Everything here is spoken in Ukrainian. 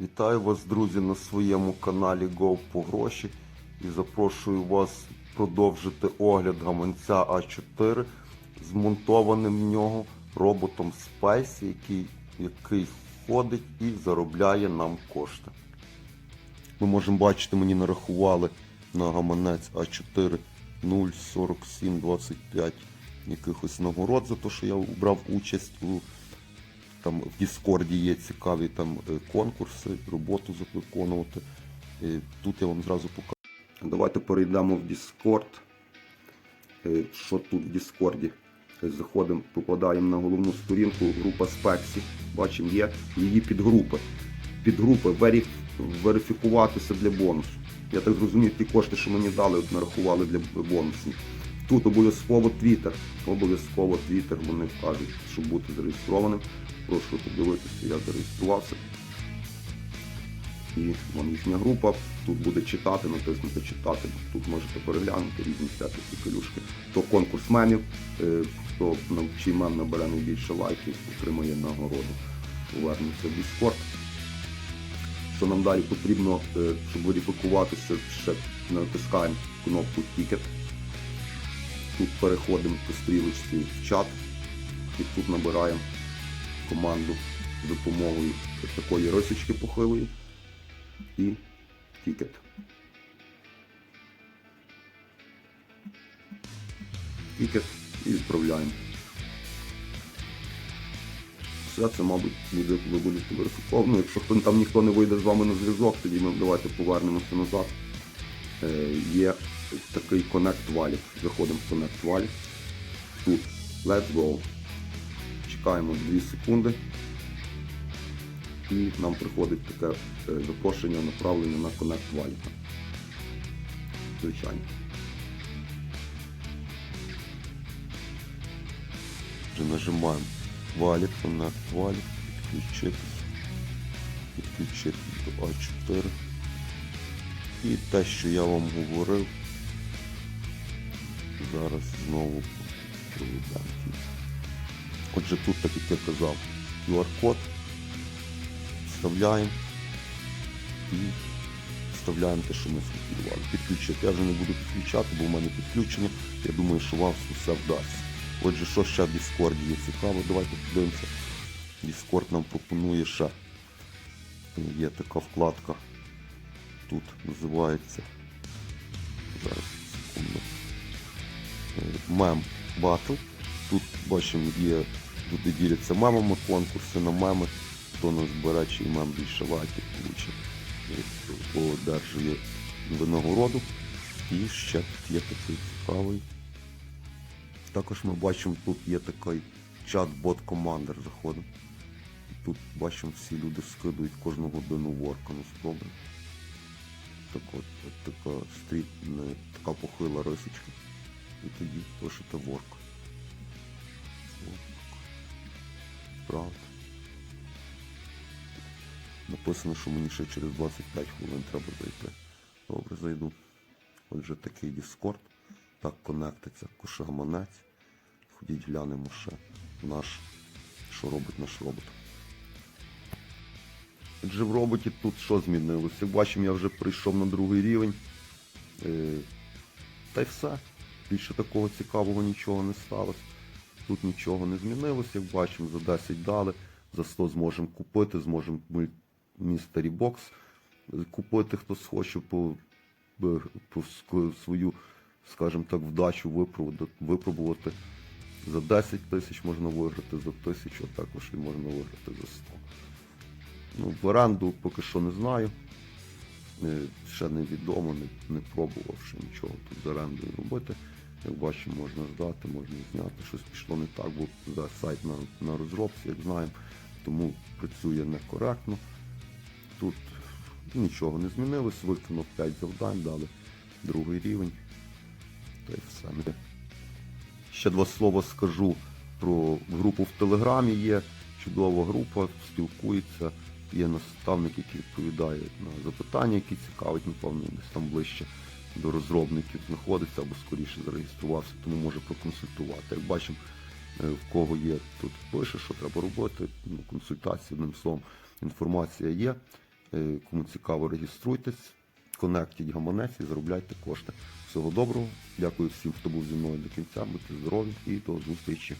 Вітаю вас, друзі, на своєму каналі Go по гроші і запрошую вас продовжити огляд гаманця А4 змонтованим в нього роботом Space, який, який ходить і заробляє нам кошти. Ми можемо бачити, мені нарахували на гаманець А4 04725 якихось нагород за те, що я брав участь у там в Діскорді є цікаві там е, конкурси, роботу виконувати. Е, Тут я вам зразу покажу. Давайте перейдемо в Discord. Е, Що тут в Діскорді? Заходимо, попадаємо на головну сторінку, група Спексі. Бачимо, є її підгрупи. Підгрупи вері- верифікуватися для бонусу. Я так зрозумів, ті кошти, що мені дали, от нарахували для бонусів. Тут обов'язково Twitter. Обов'язково Twitter, вони кажуть, щоб бути зареєстрованим. Прошу подивитися, я зареєструвався. І вон їхня група. Тут буде читати, натиснути читати. Тут можете переглянути різні всякі пікелюшки. То конкурс мемів, е, хто навчий мем набере найбільше лайків, отримає нагороду. Повернемося в Discord. Що нам далі потрібно, е, щоб верифікуватися, ще натискаємо кнопку Ticket. Тут переходимо по стрілочці в чат і тут набираємо команду з допомогою такої рисочки похилої і тікет. Тікет і відправляємо. Все це, мабуть, буде, ви будете верифіковано. Якщо там ніхто не вийде з вами на зв'язок, тоді ми давайте повернемося назад. Е, є такий Connect Wallet. Заходимо в Connect Wallet. Тут Let's Go. Чекаємо 2 секунди. І нам приходить таке е, запрошення направлення на Connect Wallet. Звичайно. Нажимаємо Wallet, Connect Wallet, підключитись. Підключитись до А4. І те, що я вам говорив, зараз знову проведемо. Отже, тут, так як я казав, QR-код вставляємо і вставляємо те, що ми сфотографували. Підключити. Я вже не буду підключати, бо в мене підключення. Я думаю, що вам все вдасться. Отже, що ще в Discord є цікаво, давайте подивимося. Discord нам пропонує ще. Є така вкладка. Тут називається. Зараз. Мем Battle. Тут бачимо, є люди діляться мемами, конкурси на меми. Хто нас збере, чий мем більше лайків получить, одержує винагороду. І ще тут є такий цікавий. Також ми бачимо, тут є такий чат-бот командер заходимо. Тут бачимо, всі люди скидують кожну годину ворка на спробу. Так от, от така стріт, така похила рисочка. І тоді пишете. Ворк. Правда. Написано, що мені ще через 25 хвилин треба зайти. Добре, зайду. Отже, такий Discord. Так конектиться кошегаманець. Ходіть глянемо ще наш, що робить наш робот. Отже, в роботі тут що змінилося? Бачимо, я вже прийшов на другий рівень. Е, Та й все. Більше такого цікавого нічого не сталося. Тут нічого не змінилося, як бачимо, за 10 дали, за 100 зможемо купити, зможемо містері бокс купити, хтось хоче по, по свою, скажімо так, вдачу випробувати. За 10 тисяч можна виграти, за тисячу а також і можна виграти за 100. Ну, в оренду поки що не знаю. Е, Ще невідомо, не, не пробував ще нічого тут з орендою робити. Як бачимо, можна здати, можна зняти. Щось пішло не так, бо сайт на, на розробці, як знаємо, тому працює некоректно. Тут нічого не змінилось, виконав 5 завдань, дали другий рівень. Та й все. Ще два слова скажу про групу в Телеграмі є. Чудова група, спілкується. Є наставник, який відповідає на запитання, які цікавить, напевно, десь там ближче до розробників знаходиться або скоріше зареєструвався, тому може проконсультувати. Як бачимо, е, в кого є, тут пише, що треба робити, ну, консультації, одним словом, інформація є. Е, Кому цікаво, реєструйтесь, конектіть гаманець і заробляйте кошти. Всього доброго. Дякую всім, хто був зі мною до кінця. Будьте здорові і до зустрічі.